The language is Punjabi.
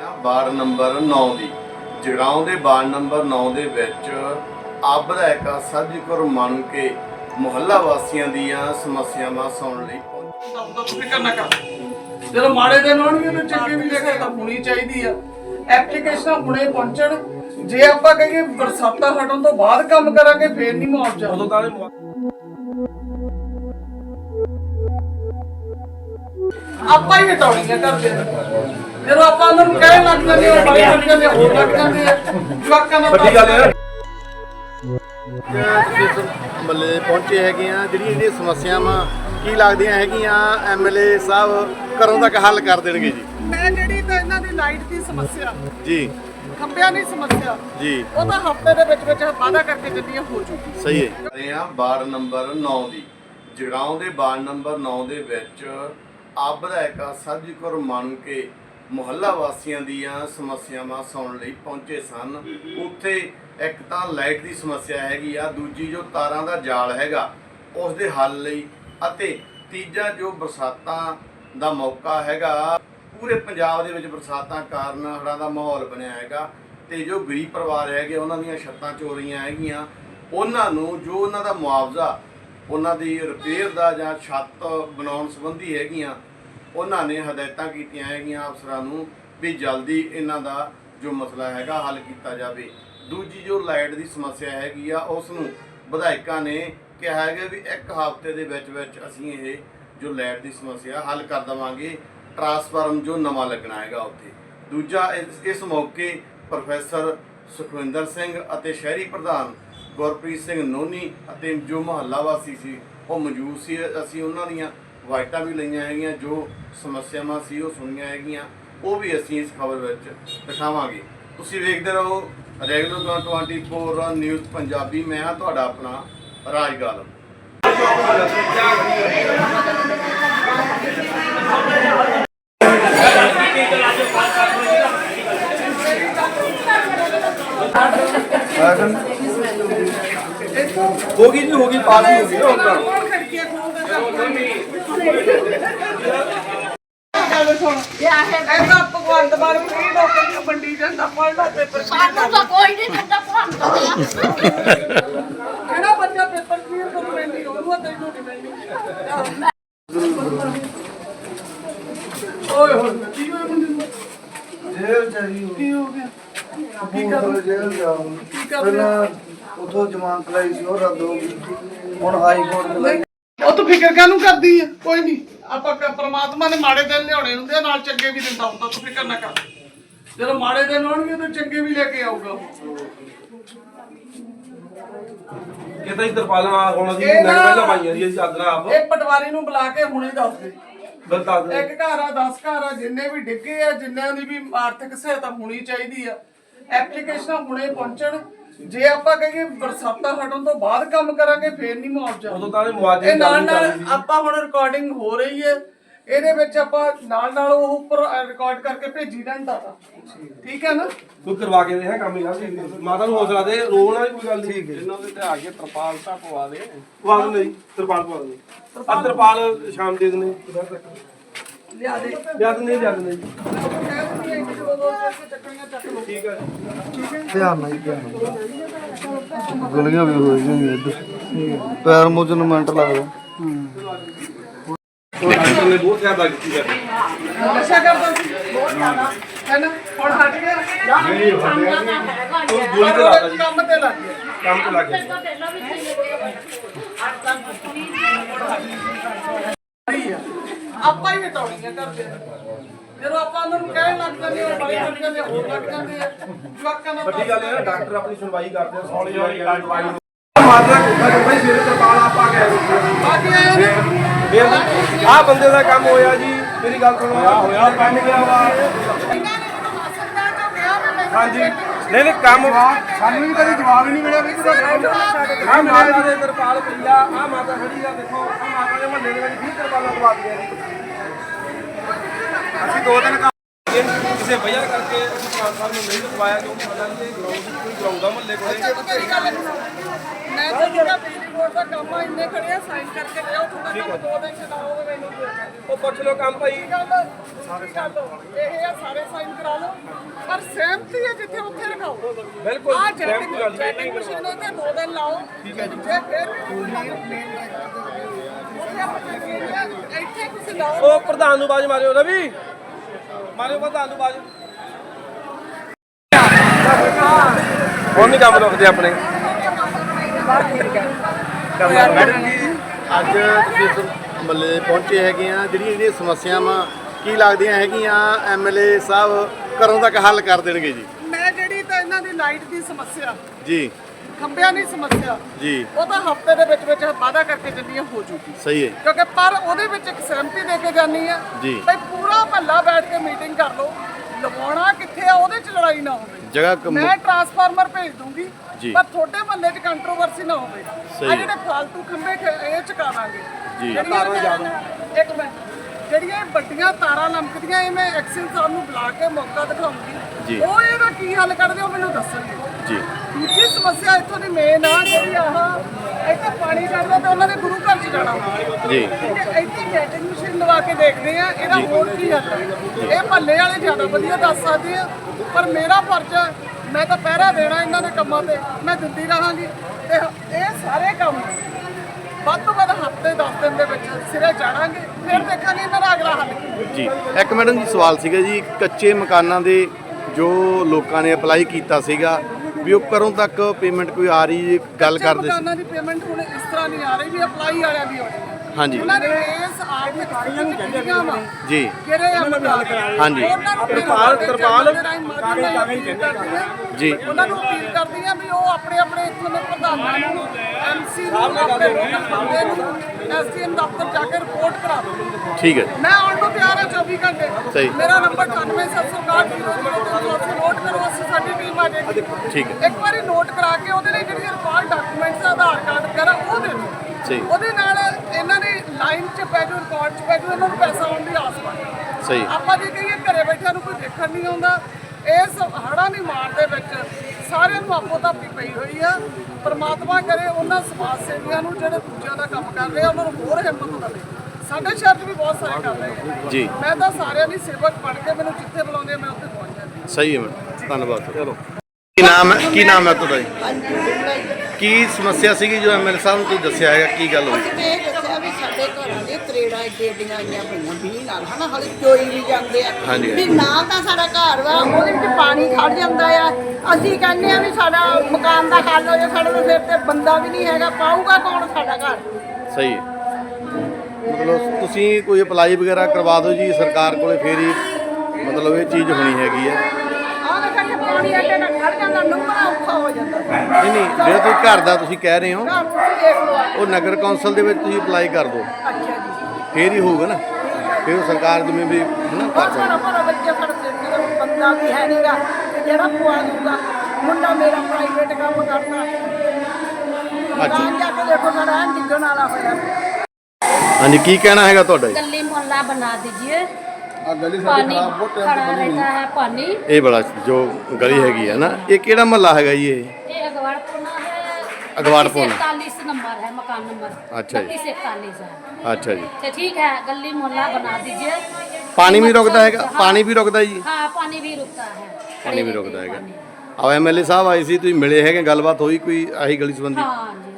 ਆ ਵਾਰਡ ਨੰਬਰ 9 ਦੀ। ਜਗਰਾਉਂ ਦੇ ਵਾਰਡ ਨੰਬਰ 9 ਦੇ ਵਿੱਚ ਅੱਬ ਦਾ ਇੱਕ ਸਾਂਝੀ ਕਰ ਮੰਨ ਕੇ ਮੁਹੱਲਾ ਵਾਸੀਆਂ ਦੀਆਂ ਸਮੱਸਿਆਵਾਂ ਸੁਣਨ ਲਈ ਪਹੁੰਚੇ। ਫਿਕਰ ਨਾ ਕਰ ਜਦੋਂ ਮਾੜੇ ਦਿਨ ਆਉਣਗੇ ਤਾਂ ਚੰਗੇ ਵੀ ਲੈ ਕੇ ਤਾਂ ਹੋਣੀ ਚਾਹੀਦੀ ਆ। ਐਪਲੀਕੇਸ਼ਨਾਂ ਹੁਣੇ ਪਹੁੰਚਣ। ਜੇ ਆਪਾਂ ਕਹੀਏ ਬਰਸਾਤਾਂ ਹਟਣ ਤੋਂ ਬਾਅਦ ਕੰਮ ਕਰਾਂਗੇ ਫੇਰ ਨਹੀਂ ਮੁਆਵਜ਼ਾ। ਉਦੋਂ ਤਾਂ ਆਪਾਂ ਹੀ ਹਟਾਉਣੀਆਂ ਕਰਦੇ ਨੇ ਜਦੋਂ ਆਪਾਂ ਉਹਨਾਂ ਨੂੰ ਕਹਿਣ ਲੱਗ ਜਾਂਦੇ ਆ ਬੜੇ ਲੱਗ ਜਾਂਦੇ ਆ, ਹੋਰ ਲੱਗ ਜਾਂਦੇ ਆ ਜਵਾਕਾਂ ਨਾਲ ਵੱਡੀ ਗੱਲ ਹੈ ਮੱਲੇ ਪਹੁੰਚੇ ਹੈਗੇ ਆ ਜਿਹੜੀਆਂ ਜਿਹੜੀਆਂ ਸਮੱਸਿਆਵਾਂ ਕੀ ਲੱਗਦੀਆਂ ਹੈਗੀਆਂ ਐਮਐਲਏ ਸਾਹਿਬ ਘਰੋਂ ਤੱਕ ਹੱਲ ਕਰ ਦੇਣਗੇ ਜੀ। ਮੈਂ ਜਿਹੜੀ ਤਾਂ ਇਹਨਾਂ ਦੀ ਲਾਈਟ ਦੀ ਸਮੱਸਿਆ ਜੀ। ਖੰਭਿਆਂ ਦੀ ਸਮੱਸਿਆ ਜੀ। ਉਹ ਤਾਂ ਹਫ਼ਤੇ ਦੇ ਵਿੱਚ ਵਿੱਚ ਵਾਅਦਾ ਕਰਕੇ ਜਿੰਨੀਆਂ ਹੋ ਚੁੱਕੀ ਸਹੀ ਹੈ। ਇਹ ਆ ਵਾਰਡ ਨੰਬਰ 9 ਦੀ। ਜਗਰਾਉਂ ਦੇ ਵਾਰਡ ਨੰਬਰ 9 ਦੇ ਵਿੱਚ ਅੱਬ ਦਾ ਇੱਕ ਸਾਂਝੀ ਕਰ ਮੰਨ ਕੇ ਮੁਹੱਲਾ ਵਾਸੀਆਂ ਦੀਆਂ ਸਮੱਸਿਆਵਾਂ ਸੁਣਨ ਲਈ ਪਹੁੰਚੇ ਸਨ। ਉੱਥੇ ਇੱਕ ਤਾਂ ਲਾਈਟ ਦੀ ਸਮੱਸਿਆ ਹੈਗੀ ਆ, ਦੂਜੀ ਜੋ ਤਾਰਾਂ ਦਾ ਜਾਲ ਹੈਗਾ ਉਸ ਦੇ ਹੱਲ ਲਈ ਅਤੇ ਤੀਜਾ ਜੋ ਬਰਸਾਤਾਂ ਦਾ ਮੌਕਾ ਹੈਗਾ, ਪੂਰੇ ਪੰਜਾਬ ਦੇ ਵਿੱਚ ਬਰਸਾਤਾਂ ਕਾਰਨ ਹੜ੍ਹਾਂ ਦਾ ਮਾਹੌਲ ਬਣਿਆ ਹੈਗਾ ਤੇ ਜੋ ਗਰੀਬ ਪਰਿਵਾਰ ਹੈਗੇ, ਉਹਨਾਂ ਦੀਆਂ ਛੱਤਾਂ ਚੋਰੀਆਂ ਹੈਗੀਆਂ, ਉਹਨਾਂ ਨੂੰ ਜੋ ਉਹਨਾਂ ਦਾ ਮੁਆਵਜ਼ਾ, ਉਹਨਾਂ ਦੀ ਰਿਪੇਅਰ ਦਾ ਜਾਂ ਛੱਤ ਬਣਾਉਣ ਸੰਬੰਧੀ ਹੈਗੀਆਂ ਉਹਨਾਂ ਨੇ ਹਦਾਇਤਾਂ ਕੀਤੀਆਂ ਹੈਗੀਆਂ ਅਫਸਰਾਂ ਨੂੰ ਵੀ ਜਲਦੀ ਇਹਨਾਂ ਦਾ ਜੋ ਮਸਲਾ ਹੈਗਾ ਹੱਲ ਕੀਤਾ ਜਾਵੇ। ਦੂਜੀ ਜੋ ਲਾਈਟ ਦੀ ਸਮੱਸਿਆ ਹੈਗੀ ਆ, ਉਸ ਨੂੰ ਵਿਧਾਇਕਾਂ ਨੇ ਕਿਹਾ ਹੈਗਾ ਵੀ ਇੱਕ ਹਫ਼ਤੇ ਦੇ ਵਿੱਚ ਵਿੱਚ ਅਸੀਂ ਇਹ ਜੋ ਲਾਈਟ ਦੀ ਸਮੱਸਿਆ ਹੱਲ ਕਰ ਦੇਵਾਂਗੇ, ਟਰਾਂਸਫਾਰਮ ਜੋ ਨਵਾਂ ਲੱਗਣਾ ਹੈਗਾ ਉੱਥੇ। ਦੂਜਾ ਇਸ ਇਸ ਮੌਕੇ ਪ੍ਰੋਫੈਸਰ ਸੁਖਵਿੰਦਰ ਸਿੰਘ ਅਤੇ ਸ਼ਹਿਰੀ ਪ੍ਰਧਾਨ ਗੁਰਪ੍ਰੀਤ ਸਿੰਘ ਨੋਨੀ ਅਤੇ ਜੋ ਮੁਹੱਲਾ ਵਾਸੀ ਸੀ, ਉਹ ਮੌਜੂਦ ਸੀ। ਅਸੀਂ ਉਹਨਾਂ ਦੀਆਂ ਵਾਈਟਾਂ ਵੀ ਲਈਆਂ ਹੈਗੀਆਂ ਜੋ ਸਮੱਸਿਆਵਾਂ ਸੀ ਉਹ ਸੁਣੀਆਂ ਹੈਗੀਆਂ ਉਹ ਵੀ ਅਸੀਂ ਇਸ ਖਬਰ ਵਿੱਚ ਦਿਖਾਵਾਂਗੇ। ਤੁਸੀਂ ਵੇਖਦੇ ਰਹੋ ਰੈਗੂਲਰ 24 ਨਿਊਜ਼ ਪੰਜਾਬੀ ਮੈਂ ਹਾਂ ਤੁਹਾਡਾ ਆਪਣਾ ਰਾਜ ਗਾਲਮ। ਹੋਗੀ ਜੀ ਹੋਗੀ ਪਾਸ ਸਾਨੂੰ ਤਾਂ ਕੋਈ ਨਹੀਂ ਦਿੰਦਾ ਪੜ੍ਹਾਉਣ ਓਏ ਹੋਏ ਕੀ ਹੋਇਆ ਮੁੰਡੇ ਨੂੰ ਜੇਲ੍ਹ ਚਲੀ ਕੀ ਹੋ ਗਿਆ ਕੀ ਕਰ ਜੇਲ੍ਹ ਜਾਉਂ ਪਹਿਲਾਂ ਉਥੋਂ ਜਮਾਨ ਕਰਾਈ ਸੀ, ਉਹ ਰੱਦ ਹੋ ਗਈ। ਹੁਣ ਹਾਈ ਕੋਰਟ ਦੇ ਉਹ ਤੂੰ ਫਿਕਰ ਕਾਹਨੂੰ ਕਰਦੀ ਆ? ਕੋਈ ਨਹੀਂ ਆਪਾਂ ਕ- ਪ੍ਰਮਾਤਮਾ ਨੇ ਮਾੜੇ ਦਿਨ ਲਿਆਉਣੇ ਹੁੰਦੇ ਆ, ਨਾਲ ਚੰਗੇ ਵੀ ਦਿੰਦਾ ਹੁੰਦਾ ਤੂੰ ਫਿਕਰ ਨਾ ਕਰ। ਜਦੋਂ ਮਾੜੇ ਦਿਨ ਆਉਣਗੇ ਤਾਂ ਚੰਗੇ ਵੀ ਲੈ ਕੇ ਆਊਗਾ ਉਹ। ਕਿਤੇ ਹੀ ਤਰਪਾਲਾਂ ਹੁਣ ਅਸੀਂ ਇਹ ਨਾ- ਪਹਿਲਾਂ ਪਾਈਆਂ ਸੀ ਅਸੀਂ ਚਾਦਰਾਂ ਆਪ। ਇਹ ਪਟਵਾਰੀ ਨੂੰ ਬੁਲਾ ਕੇ ਹੁਣੇ ਦੱਸ ਦੇ। ਬਸ ਦੱਸ ਦੇ। ਇੱਕ ਘਰ ਆ 10 ਘਰ ਆ ਜਿੰਨੇ ਵੀ ਡਿੱਗੇ ਆ ਜਿੰਨਿਆਂ ਦੀ ਵੀ ਆਰਥਿਕ ਸਹਾਇਤਾ ਹੋਣੀ ਚਾਹੀਦੀ ਆ। ਐਪਲੀਕੇਸ਼ਨਾਂ ਹੁਣੇ ਪਹੁੰਚਣ। ਜੇ ਆਪਾਂ ਕਹੀਏ ਬਰਸਾਤਾਂ ਹਟਣ ਤੋਂ ਬਾਅਦ ਕੰਮ ਕਰਾਂਗੇ ਫੇਰ ਨਹੀਂ ਮੁਆਵਜ਼ਾ। ਉਦੋਂ ਤਾਂ ਇਹ ਮੁਆਵਜ਼ੇ ਇਹ ਦੀ ਗੱਲ ਨਾਲ ਸੀ। ਆਪਾਂ ਹੁਣ ਰਿਕਾਰਡਿੰਗ ਹੋ ਰਹੀ ਹੈ ਇਹਦੇ ਵਿੱਚ ਆਪਾਂ ਨਾਲ ਨਾਲ ਉਹ ਉੱਪਰ ਰਿਕਾਰਡ ਕਰਕੇ ਭੇਜੀ ਦੇਣ ਡਾਟਾ ਠੀਕ ਹੈ ਨਾ? ਕੋਈ ਕਰਵਾ ਕੇ ਦੇ ਹੈ ਕੰਮ ਯਾਰ ਮਾਤਾ ਨੂੰ ਹੌਸਲਾ ਦੇ ਰੋਣਾ ਵੀ ਕੋਈ ਗੱਲ ਨਹੀਂ। ਠੀਕ ਹੈ। ਇਹਨਾਂ ਦੇ ਤੇ ਆ ਕੇ ਤਰਪਾਲ ਤਾਂ ਪਵਾ ਦੇ। ਪਵਾ ਦੇ ਨਹੀਂ ਤਰਪਾਲ ਪਵਾ ਦੇ ਆ ਤਰਪਾਲ ਸ਼ਾਮ ਦੇ ਦਿੰਦੇ ਲਿਆ ਦੇ। ਲਿਆ ਦਿੰਦੇ ਲਿਆ ਦਿੰਦੇ ਜੀ। ਧਿਆਨ ਨਾਲ ਹੀ ਧਿਆਨ ਨਾਲ ਗਲੀਆਂ ਵੀ ਹੋ ਜਾਂਦੀਆਂ ਇੱਧਰ। ਪੈਰ ਮੁੱਝ ਨੂੰ ਮਿੰਟ ਲੱਗਦਾ ਨਸ਼ਾ ਕਰਦਾ ਸੀ ਬਹੁਤ ਜ਼ਿਆਦਾ ਹੈ ਨਾ ਹੁਣ ਹਟ ਗਿਆ ਉਹ ਗੋਲੀ ਤੇ ਲੱਗ ਕੰਮ ਤੇ ਲੱਗ ਗਿਆ ਆਪਾਂ ਹੀ ਹਟਾਉਣੀਆਂ ਕਰਦੇ ਆ ਜਦੋਂ ਆਪਾਂ ਉਹਨਾਂ ਨੂੰ ਕਹਿਣ ਲੱਗ ਜਾਂਦੇ ਆ ਬੜੇ ਲੱਗ ਜਾਂਦੇ ਆ, ਹੋਰ ਲੱਗ ਜਾਂਦੇ ਆ। ਜਵਾਕਾਂ ਨਾਲ ਵੱਡੀ ਗੱਲ ਇਹ ਨਾ ਡਾਕਟਰ ਆਪਣੀ ਸੁਣਵਾਈ ਕਰਦੇ ਆ ਸੌਲੀ ਵਾਲੀ ਕਾਰਵਾਈ ਮਾਤਾ ਕੋਠਾ ਦੇ ਭਾਈ ਸਿਰ ਤਰਪਾਲ ਆਪਾਂ ਗਏ ਬਾਕੀ ਆਏ ਨੇ। ਫਿਰ ਆ ਬੰਦੇ ਦਾ ਕੰਮ ਹੋਇਆ ਜੀ ਮੇਰੀ ਗੱਲ ਸੁਣੋ। ਆ ਹੋਇਆ ਕੰਮ ਗਿਆ ਵਾ। ਹਾਂਜੀ। ਨਹੀਂ ਨਹੀਂ ਕੰਮ ਸਾਨੂੰ ਵੀ ਕਦੇ ਜਵਾਬ ਹੀ ਨਹੀਂ ਮਿਲਿਆ ਵੀ ਆ ਮਾਤਾ ਦੇ ਤਰਪਾਲ ਪਈ ਆ ਮਾਤਾ ਖੜੀ ਆ ਦੇਖੋ ਆ ਮਾਤਾ ਦੇ ਮਹੱਲੇ ਦੇ ਵਿੱਚ 20 ਤਰਪਾਲਾਂ ਦਵਾ ਦਿੱਤੀਆਂ ਜੀ। ਅਸੀਂ ਦੋ ਦਿਨ ਕੰਮ ਇਹ ਕਿਸੇ ਵਜ੍ਹਾ ਕਰਕੇ ਅਸੀਂ ਪਾਸ ਸਾਹਿਬ ਨੂੰ ਨਹੀਂ ਦਵਾਇਆ ਕਿਉਂਕਿ ਪਤਾ ਨਹੀਂ ਗਰਾਊਂਡ ਕੋਈ ਗਰਾਊਂਡ ਆ ਮਹੱਲੇ ਕੋਲੇ। ਮੈਂ ਤਾਂ ਜਿਹੜਾ ਬਿਜਲੀ ਬੋਰਡ ਦਾ ਕੰਮ ਆ ਇੰਨੇ ਖੜੇ ਆ ਸਾਈਨ ਕਰਕੇ ਲਿਆਓ ਤੁਹਾਡਾ ਕੰਮ ਦੋ ਦਿਨ ਚ ਨਾ ਹੋਵੇ ਮੈਨੂੰ। ਦੇ। ਉਹ ਪੁੱਛ ਲਓ ਕੰਮ ਭਾਈ। ਸਾਰੇ ਇਹ ਆ ਸਾਰੇ ਸਾਈਨ ਕਰਾ ਲਓ। ਪਰ ਸਹਿਮਤੀ ਹੈ ਜਿੱਥੇ ਉੱਥੇ ਰਖਾਓ। ਬਿਲਕੁਲ, ਆ। ਜੈਟਿੰਗ ਮਸ਼ੀਨ ਉੱਤੇ ਦੋ ਦਿਨ ਲਾਓ। ਠੀਕ ਹੈ ਜੀ। ਫਿਰ ਵੀ ਉਹ ਪ੍ਰਧਾਨ ਨੂੰ ਬਾਜ ਮਾਰਿਓ ਰਵੀ। ਮਾਰਿਓ ਪ੍ਰਧਾਨ ਨੂੰ ਬਾਜ। ਹੁਣ ਨਹੀਂ ਕੰਮ ਰੁਕਦੇ ਆਪਣੇ। ਮੈਡਮ ਜੀ ਅੱਜ ਤੁਸੀਂ ਇਸ ਮੱਲੇ ਪਹੁੰਚੇ ਹੈਗੇ ਆ ਜਿਹੜੀਆਂ ਜਿਹੜੀਆਂ ਸਮੱਸਿਆਵਾਂ ਕੀ ਲੱਗਦੀਆਂ ਹੈਗੀਆਂ ਐਮਐਲਏ ਸਾਹਿਬ ਘਰੋਂ ਤੱਕ ਹੱਲ ਕਰ ਦੇਣਗੇ ਜੀ। ਮੈਂ ਜਿਹੜੀ ਤਾਂ ਇਹਨਾਂ ਦੀ ਲਾਈਟ ਦੀ ਸਮੱਸਿਆ ਜੀ। ਖੰਭਿਆਂ ਦੀ ਸਮੱਸਿਆ। ਜੀ। ਉਹ ਤਾਂ ਹਫ਼ਤੇ ਦੇ ਵਿੱਚ ਵਿੱਚ ਵਾਅਦਾ ਕਰਕੇ ਜਿੰਨੀਆਂ ਹੋ ਜੂਗੀ। ਸਹੀ ਹੈ। ਕਿਉਂਕਿ ਪਰ ਉਹਦੇ ਵਿੱਚ ਇੱਕ ਸਹਿਮਤੀ ਦੇ ਕੇ ਜਾਨੀ ਆ ਜੀ। ਭਈ ਪੂਰਾ ਮਹੱਲਾ ਬੈਠ ਕੇ ਮੀਟਿੰਗ ਕਰ ਲਓ। ਲਵਾਉਣਾ ਕਿੱਥੇ ਆ ਉਹਦੇ 'ਚ ਲੜਾਈ ਨਾ ਹੋਵੇ। ਜਗ੍ਹਾ ਕਮ- ਮੈਂ ਟਰਾਂਸਫਾਰਮਰ ਭੇਜ ਦੂੰਗੀ ਜੀ। ਪਰ ਛੋਟੇ ਮਹੱਲੇ 'ਚ ਕੰਟਰੋਵਰਸੀ ਨਾ ਹੋਵੇ। ਸਹੀ ਆ ਹੈ। ਜਿਹੜੇ ਫालतू ਖੰਭੇ ਖ- ਇਹ ਚੁਕਾ ਦਾਂਗੇ। ਜੀ। ਜਿਹੜੀਆਂ ਇੱਕ ਮਿੰਟ। ਜਿਹੜੀਆਂ ਵੱਡੀਆਂ ਤਾਰਾਂ ਲੰਮਕਦੀਆਂ ਇਹ ਮੈਂ ਐਕਸ਼ਨ ਸਾਹਿਬ ਨੂੰ ਬੁਲਾ ਕੇ ਮੌਕਾ ਜੀ। ਦਿਖਾਉਂਗੀ ਉਹ ਇਹਦਾ ਕੀ ਹੱਲ ਕਰਦੇ ਉਹ ਮੈਨੂੰ ਦੱਸਣਗੇ। ਜੀ। ਦੂਜੀ ਸਮੱਸਿਆ ਇੱਥੋਂ ਦੀ ਮੇਨ ਆ ਜਿਹੜੀ ਆਹ ਇੱਥੇ ਪਾਣੀ ਚੜਦਾ ਤੇ ਉਹਨਾਂ ਦੇ ਗੁਰੂ ਘਰ ਚ ਜਾਣਾ। ਜੀ। ਇੱਥੇ ਜੈਟਿੰਗ ਮਸ਼ੀਨ ਲਵਾ ਕੇ ਦੇਖਦੇ ਆ ਇਹਦਾ ਹੋਰ ਕੀ ਹੱਲ ਹੈ ਇਹ ਮਹੱਲੇ ਵਾਲੇ ਜ਼ਿਆਦਾ ਵਧੀਆ ਦੱਸ ਸਕਦੇ ਆ ਪਰ ਮੇਰਾ ਫਰਜ਼ ਹੈ, ਮੈਂ ਤਾਂ ਪਹਿਰਾ ਦੇਣਾ ਇਹਨਾਂ ਦੇ ਕੰਮਾਂ ਤੇ ਮੈਂ ਦਿੰਦੀ ਰਹਾਂਗੀ। ਤੇ ਇਹ ਸਾਰੇ ਕੰਮ ਵੱਧ ਤੋਂ ਹਫ਼ਤੇ 10 ਦਿਨ ਦੇ ਵਿੱਚ ਸਿਰੇ ਚਾੜਾਂਗੇ ਫਿਰ ਦੇਖਾਂਗੇ ਇਹਨਾਂ ਦਾ ਅਗਲਾ ਹੱਲ ਕੀ। ਜੀ ਇੱਕ ਮੈਡਮ ਜੀ ਸਵਾਲ ਸੀਗਾ ਜੀ ਕੱਚੇ ਮਕਾਨਾਂ ਦੇ ਜੋ ਲੋਕਾਂ ਨੇ ਅਪਲਾਈ ਕੀਤਾ ਸੀਗਾ ਵੀ ਉਹ ਘਰੋਂ ਤੱਕ ਪੇਮੈਂਟ ਕੋਈ ਆ ਰਹੀ ਗੱਲ ਕੱਚੇ ਕਰਦੇ ਸੀ। ਮਕਾਨਾਂ ਦੀ ਪੇਮੈਂਟ ਹੁਣ ਇਸ ਤਰ੍ਹਾਂ ਨਹੀਂ ਆ ਰਹੀ ਵੀ ਅਪਲਾਈ ਵਾਲਿਆਂ ਦੀ ਆਉਣੀ ਹੈ। ਹਾਂਜੀ। ਉਹਨਾਂ ਨੇ ਇਸ ਆਰਥਿਕ ਸਥਿਤੀ ਨੂੰ ਕਿਹੜੀਆਂ ਵਾ? ਜੀ। ਕਿਹੜੇ ਆ ਮਕਾਨ ਹਾਂਜੀ। ਤਰਪਾਲ- ਤਰਪਾਲ ਜੀ। ਉਹਨਾਂ ਨੂੰ ਅਪੀਲ ਕਰਦੀ ਆ ਵੀ ਉਹ ਆਪਣੇ ਆਪਣੇ ਇੱਥੋਂ ਦੇ ਪ੍ਰਧਾਨਾਂ ਨੂੰ ਐਮਸੀ ਨੂੰ ਆਪਣੇ ਲੋਕਲ ਬੰਦੇ ਨੂੰ ਐਸਡੀਐਮ ਦਫ਼ਤਰ ਜਾ ਕੇ ਰਿਪੋਰਟ ਕਰਾ ਦਿਓ। ਠੀਕ ਹੈ ਮੈਂ ਆਉਣ ਨੂੰ ਤਿਆਰ ਹਾਂ 24 ਘੰਟੇ। ਸਹੀ। ਮੇਰਾ ਨੰਬਰ 9876600380 ਨੋਟ ਕਰੋ ਅਸੀਂ ਸਾਡੀ ਟੀਮ ਆ ਜਾਏਗੀ ਠੀਕ ਹੈ। ਇੱਕ ਵਾਰੀ ਨੋਟ ਕਰਾ ਕੇ ਉਹਦੇ ਲਈ ਜਿਹੜੀ ਰਿਕਾਰਡ ਡਾਕੂਮੈਂਟਸ ਆਧਾਰ ਕਾਰਡ ਵਗੈਰਾ ਉਹ ਦੇ ਦਿਓ। ਸਹੀ। ਉਹਦੇ ਨਾਲ ਇਹਨਾਂ ਨੇ ਲਾਈਨ 'ਚ ਪੈ ਜਾਓ ਰਿਕਾਰਡ 'ਚ ਪੈ ਜਾਓ ਇਹਨਾਂ ਨੂੰ ਪੈਸਾ ਆਉਣ ਦੀ ਆਸ ਪਾ ਸਹੀ। ਆਪਾਂ ਜੇ ਕਹੀਏ ਘਰੇ ਬੈਠਿਆਂ ਨੂੰ ਕੋਈ ਦੇਖਣ ਨਹੀਂ ਆਉਂਦਾ ਇਸ ਹੜ੍ਹਾਂ ਦੀ ਮਾਰ ਦੇ ਵਿੱਚ ਸਾਰਿਆਂ ਨੂੰ ਆਪੋ ਧਾਪੀ ਪਈ ਹੋਈ ਆ। ਪਰਮਾਤਮਾ ਕਰੇ ਉਹਨਾਂ ਸਮਾਜ ਸੇਵੀਆਂ ਨੂੰ ਜਿਹੜੇ ਦੂਜਿਆਂ ਦਾ ਕੰਮ ਕਰ ਰਹੇ ਆ ਉਹਨਾਂ ਨੂੰ ਹੋਰ ਹਿੰਮਤ ਦੇਵੇ ਸਾਡੇ ਸ਼ਹਿਰ 'ਚ ਵੀ ਬਹੁਤ ਸਾਰੇ ਕਰ ਰਹੇ ਆ। ਜੀ। ਮੈਂ ਤਾਂ ਸਾਰਿਆਂ ਦੀ ਸੇਵਕ ਬਣ ਕੇ ਮੈਨੂੰ ਜਿੱਥੇ ਬੁਲਾਉਂਦੇ ਆ ਮੈਂ ਉੱਥੇ ਪਹੁੰਚ ਜਾਂਦੀ। ਸਹੀ ਹੈ ਮੈਡਮ। ਧੰਨਵਾਦ। ਚਲੋ। ਕੀ ਨਾਮ ਹੈ? ਕੀ ਨਾਮ ਹੈ ਤੁਹਾਡਾ ਜੀ? ਕੀ ਸਮੱਸਿਆ ਸੀਗੀ ਜੋ ਐਮਐਲ ਸਾਹਿਬ ਨੂੰ ਤੁਸੀਂ ਦੱਸਿਆ ਹੈਗਾ? ਕੀ ਗੱਲ ਹੋਈ ਅਸੀਂ ਤੇ ਇਹ ਦੱਸਿਆ ਵੀ ਸਾਡੇ ਘਰਾਂ ਦੇ ਤਰੇੜਾਂ ਏਡੇ ਏਡੀਆਂ ਆਈਆਂ ਪਈਆਂ ਵੀ ਨਾਲ ਹਨਾ ਹਲੇ ਚੋਈ ਵੀ ਜਾਂਦੇ ਆ। ਹਾਂਜੀ। ਵੀ ਨਾ ਤਾਂ ਸਾਡਾ ਘਰ ਵਾ ਉਹਦੇ ਵਿੱਚ ਪਾਣੀ ਖੜ ਜਾਂਦਾ ਆ। ਅਸੀਂ ਕਹਿੰਦੇ ਆ ਵੀ ਸਾਡਾ ਮਕਾਨ ਦਾ ਹੱਲ ਹੋ ਜਾ ਸਾਡੇ ਕੋਲ ਫਿਰ ਤੇ ਬੰਦਾ ਵੀ ਨਹੀਂ ਹੈਗਾ ਪਾਊਗਾ ਕੌਣ ਸਾਡਾ ਘਰ? ਸਹੀ। ਹੈ ਮਤਲਬ ਤੁਸੀਂ ਕੋਈ ਅਪਲਾਈ ਵਗੈਰਾ ਕਰਵਾ ਦਿਓ ਜੀ ਸਰਕਾਰ ਕੋਲੇ ਫੇਰ ਹੀ ਮਤਲਬ ਇਹ ਚੀਜ਼ ਹੋਣੀ ਹੈਗੀ ਹੈ ਆਹ ਦੇਖਾਂ ਕਿ ਪਾਣੀ ਏਡੇ ਨਾਲ ਖੜ ਜਾਂਦਾ ਨੰਬਰਾ ਔਖਾ ਹੋ ਜਾਂਦਾ। ਨਹੀਂ ਨਹੀਂ ਜਿਹੜਾ ਤੁਸੀਂ ਘਰ ਦਾ ਤੁਸੀਂ ਕਹਿ ਰਹੇ ਹੋ ਘਰ ਤੁਸੀਂ ਦੇਖ ਲਓ ਆ। ਉਹ ਨਗਰ ਕੌਂਸਲ ਦੇ ਵਿੱਚ ਤੁਸੀਂ ਅਪਲਾਈ ਕਰ ਦਿਓ। ਅੱਛਾ। ਫੇਰ ਹੀ ਹੋਊਗਾ ਨਾ। ਫਿਰ ਸਰਕਾਰ ਜਿਵੇਂ ਵੀ ਹਨਾ ਕਰ ਸਕਦੀ ਸਾਰਾ ਬੰਦਾ ਵੀ ਹੈ ਨਹੀਂਗਾ ਜਿਹੜਾ ਪੁਆ ਦੂਗਾ ਮੁੰਡਾ ਮੇਰਾ ਪ੍ਰਾਈਵੇਟ ਕੰਮ ਕਰਦਾ ਅੱਛਾ ਜਾ ਕੇ ਦੇਖੋ ਸਾਡਾ ਡਿੱਗਣ ਵਾਲਾ ਹੋਇਆ। ਹਾਂਜੀ ਕੀ ਕਹਿਣਾ ਹੈਗਾ ਤੁਹਾਡਾ ਜੀ? ਗੱਲੀ ਮੁਹੱਲਾ ਬਣਾ ਦਿਜੀਏ ਆ ਗਲੀ ਸਾਡੀ ਖਰਾਬ ਬਹੁਤ ਟਾਈਮ ਤੋਂ ਬਣੀ ਹੈ ਪਾਣੀ। ਇਹ ਬੜਾ ਜੋ ਗਲੀ ਹੈਗੀ ਹੈ ਨਾ ਇਹ ਕਿਹੜਾ ਮਹੱਲਾ ਹੈਗਾ ਜੀ ਇਹ? ਇਹ ਅਗਵਾਲਪੁਰ है अगवाड़पुना। इकतालीस नंबर है मकान नंबर अच्छा जी। बत्तीस इकतालीस है ਅੱਛਾ ਜੀ तो ठीक है गली मोहल्ला बना दीजिए ਪਾਣੀ ਵੀ ਰੁਕਦਾ ਹੈਗਾ हाँ, ਪਾਣੀ ਵੀ ਰੁਕਦਾ ਜੀ हाँ पानी भी रुकता है ਪਾਣੀ ਵੀ खड़े ਰੁਕਦਾ रहते ਹੈਗਾ हैं पानी। ਆ ਐਮਐਲਏ ਸਾਹਿਬ ਆਏ ਸੀ ਤੁਸੀਂ ਮਿਲੇ ਹੈਗੇ ਗੱਲਬਾਤ ਹੋਈ ਕੋਈ ਆਹੀ ਗਲੀ ਸੰਬੰਧੀ हाँ